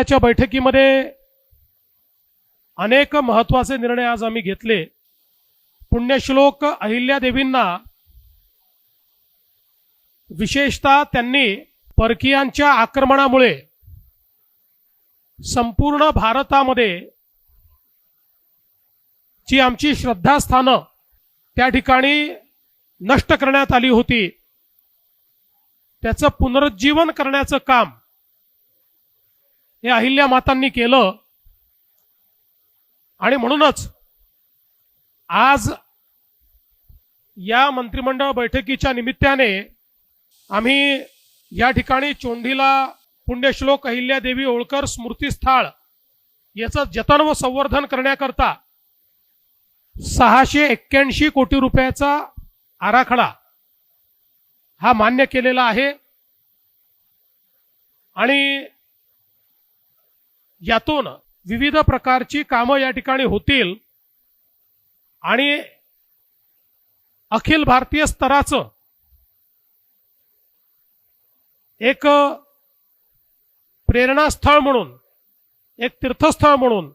मंत्रिमंडळाच्या बैठकीमध्ये अनेक महत्त्वाचे निर्णय आज आम्ही घेतले. पुण्यश्लोक अहिल्यादेवींना विशेषतः त्यांनी परकीयांच्या आक्रमणामुळे संपूर्ण भारतामध्ये जी आमची श्रद्धास्थानं त्या ठिकाणी नष्ट करण्यात आली होती त्याचं पुनरुज्जीवन करण्याचं काम हे अहिल्या मातांनी केलं. आणि म्हणूनच आज या मंत्रिमंडळ बैठकीच्या निमित्ताने आम्ही या ठिकाणी चोंडीला पुण्यश्लोक अहिल्यादेवी होळकर स्मृतीस्थळ याचं जतन व संवर्धन करण्याकरता सहाशे एक्क्याऐंशी कोटी रुपयाचा आराखडा हा मान्य केलेला आहे. आणि यातून विविध प्रकारची कामं या ठिकाणी होतील आणि अखिल भारतीय स्तराचं एक प्रेरणास्थळ म्हणून एक तीर्थस्थळ म्हणून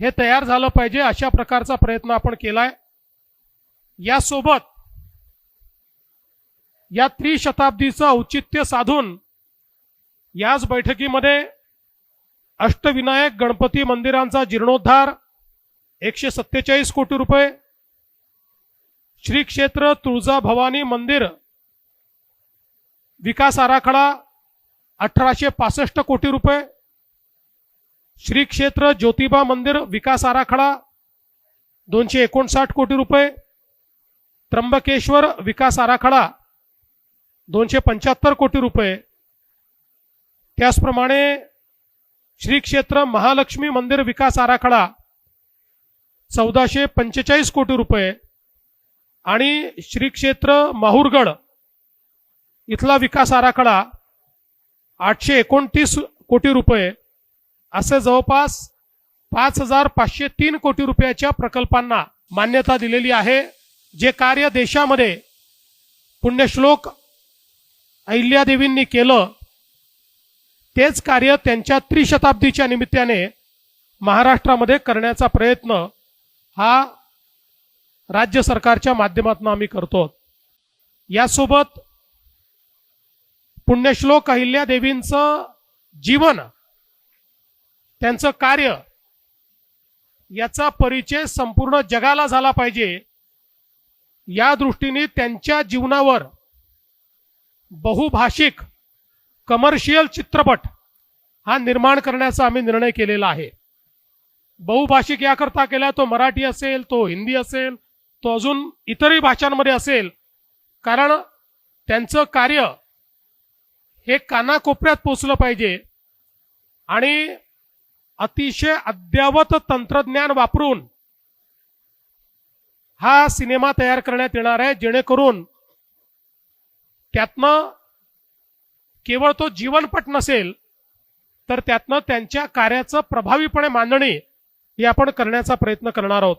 हे तयार झालं पाहिजे अशा प्रकारचा प्रयत्न आपण केलाय. यासोबत या त्रिशताब्दीचं औचित्य साधून याच बैठकीमध्ये अष्टविनायक गणपती मंदिरांचा जीर्णोद्धार एकशे सत्तेचाळीस कोटी रुपये श्री क्षेत्र तुळजा भवानी मंदिर विकास आराखडा अठराशे पासष्ट कोटी रुपये श्री क्षेत्र ज्योतिबा मंदिर विकास आराखडा दोनशे एकोणसाठ कोटी रुपये त्र्यंबकेश्वर विकास आराखडा दोनशे पंच्याहत्तर कोटी रुपये त्याचप्रमाणे श्री क्षेत्र महालक्ष्मी मंदिर विकास आराखडा चौदाशे पंचेचाळीस कोटी रुपये आणि श्री क्षेत्र माहूरगड इथला विकास आराखडा आठशे एकोणतीस कोटी रुपये असे जवळपास पाच हजार पाचशे तीन कोटी रुपयाच्या प्रकल्पांना मान्यता दिलेली आहे जे कार्य देशामध्ये पुण्यश्लोक अहिल्यादेवींनी केलं तेच कार्य त्यांच्या त्रिशताब्दीच्या निमित्ताने महाराष्ट्रामध्ये करण्याचा प्रयत्न हा राज्य सरकारच्या माध्यमातून आम्ही करतो. यासोबत पुण्यश्लोक अहिल्यादेवींचं जीवन त्यांचं कार्य याचा परिचय संपूर्ण जगाला झाला पाहिजे. या दृष्टीने त्यांच्या जीवनावर बहुभाषिक कमर्शियल चित्रपट हा निर्माण करण्याचा आम्ही निर्णय केलेला आहे. बहुभाषिक याकरता केला तो मराठी असेल तो हिंदी असेल तो अजून इतरही भाषांमध्ये असेल. कारण त्यांचं कार्य हे कानाकोपऱ्यात पोचलं पाहिजे आणि अतिशय अद्ययावत तंत्रज्ञान वापरून हा सिनेमा तयार करण्यात येणार आहे जेणेकरून त्यातनं केवळ तो जीवनपट नसेल तर त्यातनं त्यांच्या कार्याचं प्रभावीपणे मांडणी हे आपण करण्याचा प्रयत्न करणार आहोत.